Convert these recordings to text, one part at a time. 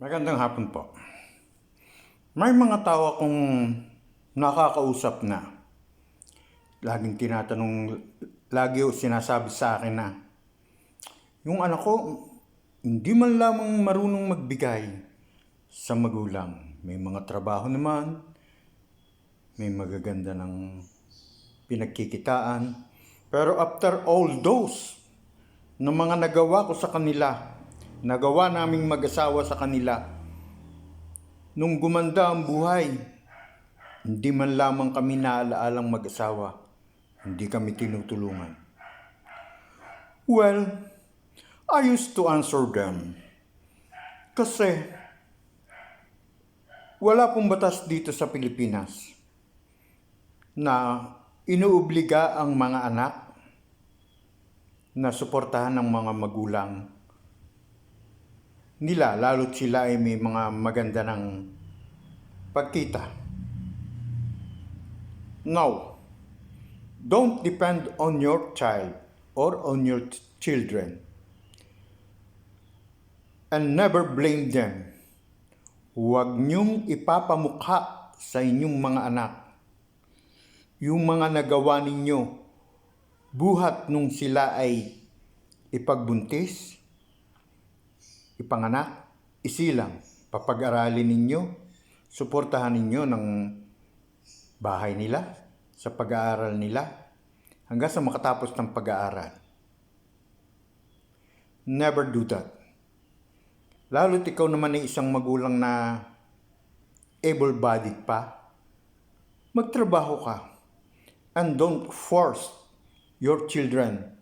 Magandang hapon po. May mga tao akong nakakausap na. Laging tinatanong, lagi sinasabi sa akin na, yung anak ko, hindi man lamang marunong magbigay sa magulang. May mga trabaho naman, may magaganda ng pinagkikitaan. Pero after all those, ng mga nagawa ko sa kanila, nagawa naming mag-asawa sa kanila, nung gumanda ang buhay, hindi man lamang kami naaalaalang mag-asawa, hindi kami tinutulungan. Well, I used to answer them. Kasi, wala pong batas dito sa Pilipinas na inuobliga ang mga anak na suportahan ng mga magulang nila, lalo't sila ay may mga maganda ng pagkita. No, don't depend on your child or on your children. And never blame them. Huwag niyong ipapamukha sa inyong mga anak yung mga nagawa ninyo buhat nung sila ay ipagbuntis, ipanganak, isilang, papag-aralin ninyo, suportahan ninyo ng bahay nila, sa pag-aaral nila, hanggang sa makatapos ng pag-aaral. Never do that. Lalo't ikaw naman ay isang magulang na able-bodied pa, magtrabaho ka and don't force your children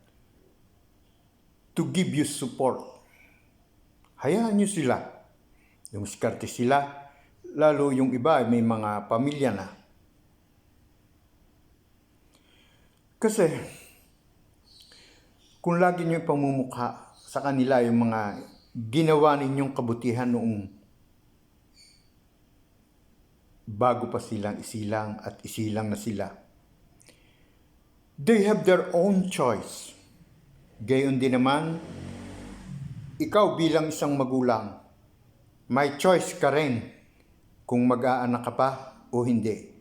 to give you support. Hayaan nyo sila. Yung skarte sila, lalo yung iba may mga pamilya na. Kasi, kung lagi nyo ipamumukha sa kanila yung mga ginawa ninyong kabutihan noong bago pa silang isilang at isilang na sila. They have their own choice. Gayon din naman, ikaw bilang isang magulang, may choice ka rin kung mag-aanak ka pa o hindi.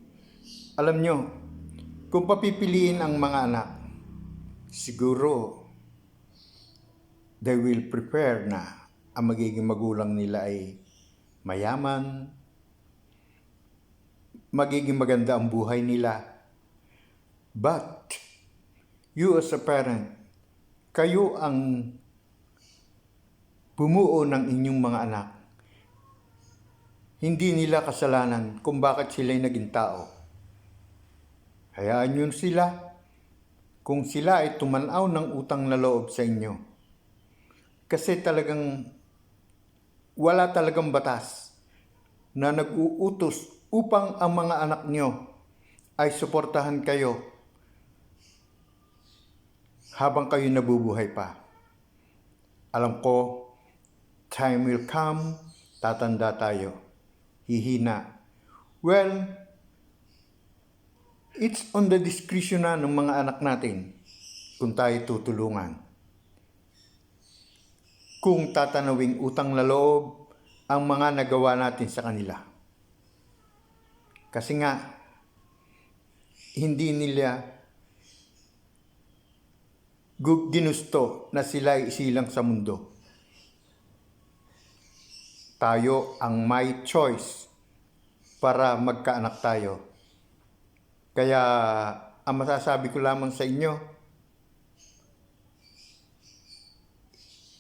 Alam nyo, kung papipiliin ang mga anak, siguro they will prepare na ang magiging magulang nila ay mayaman, magiging maganda ang buhay nila. But, you as a parent, kayo ang bumuo ng inyong mga anak. Hindi nila kasalanan kung bakit sila'y naging tao. Hayaan nyo sila kung sila ay tumanaw ng utang na loob sa inyo. Kasi talagang wala talagang batas na nag-uutos upang ang mga anak nyo ay suportahan kayo habang kayo nabubuhay pa. Alam ko, time will come, tatanda tayo, hihina. Well, it's on the discretion na ng mga anak natin kung tayo tutulungan. Kung tatanawing utang na loob ang mga nagawa natin sa kanila. Kasi nga, hindi nila ginusto na sila isilang sa mundo. Tayo ang may choice para magkaanak tayo. Kaya ang masasabi ko lamang sa inyo,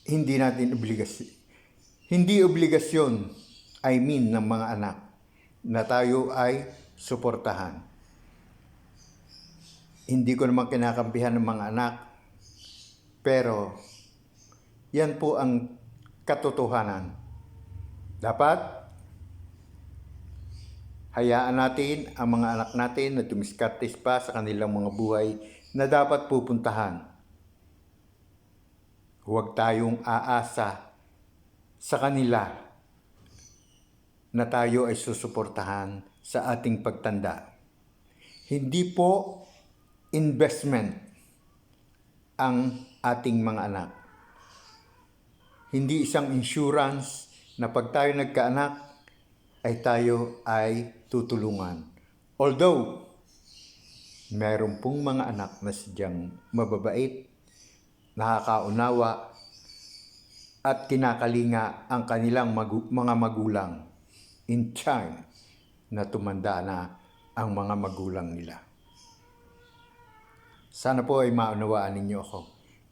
hindi natin obligasyon. Hindi obligasyon, I mean, ng mga anak na tayo ay suportahan. Hindi ko naman kinakampihan ng mga anak, pero yan po ang katotohanan. Dapat hayaan natin ang mga anak natin na tumiskartes pa sa kanilang mga buhay na dapat pupuntahan. Huwag tayong aasa sa kanila na tayo ay susuportahan sa ating pagtanda. Hindi po investment ang ating mga anak. Hindi isang insurance, na pag tayo nagkaanak ay tayo ay tutulungan. Although, meron pong mga anak na sadyang mababait, nakakaunawa, at kinakalinga ang kanilang magu- mga magulang in time na tumanda na ang mga magulang nila. Sana po ay maunawaan ninyo ako.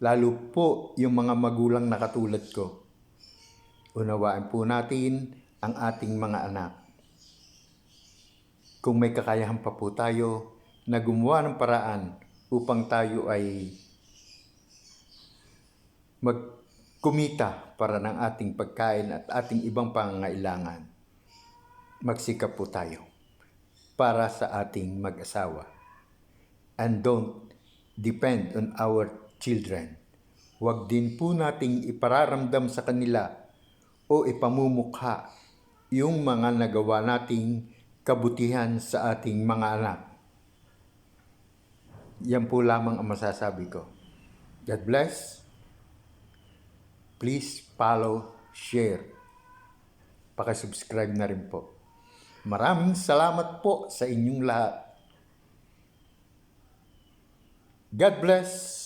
Lalo po yung mga magulang na katulad ko. Unawaan po natin ang ating mga anak. Kung may kakayahan pa po tayo na gumawa ng paraan upang tayo ay magkumita para ng ating pagkain at ating ibang pangangailangan, magsikap po tayo para sa ating mag-asawa. And don't depend on our children. Huwag din po nating ipararamdam sa kanila o ipamumukha yung mga nagawa nating kabutihan sa ating mga anak. Yan po lamang ang masasabi ko. God bless. Please follow, share. Pakisubscribe na rin po. Maraming salamat po sa inyong lahat. God bless.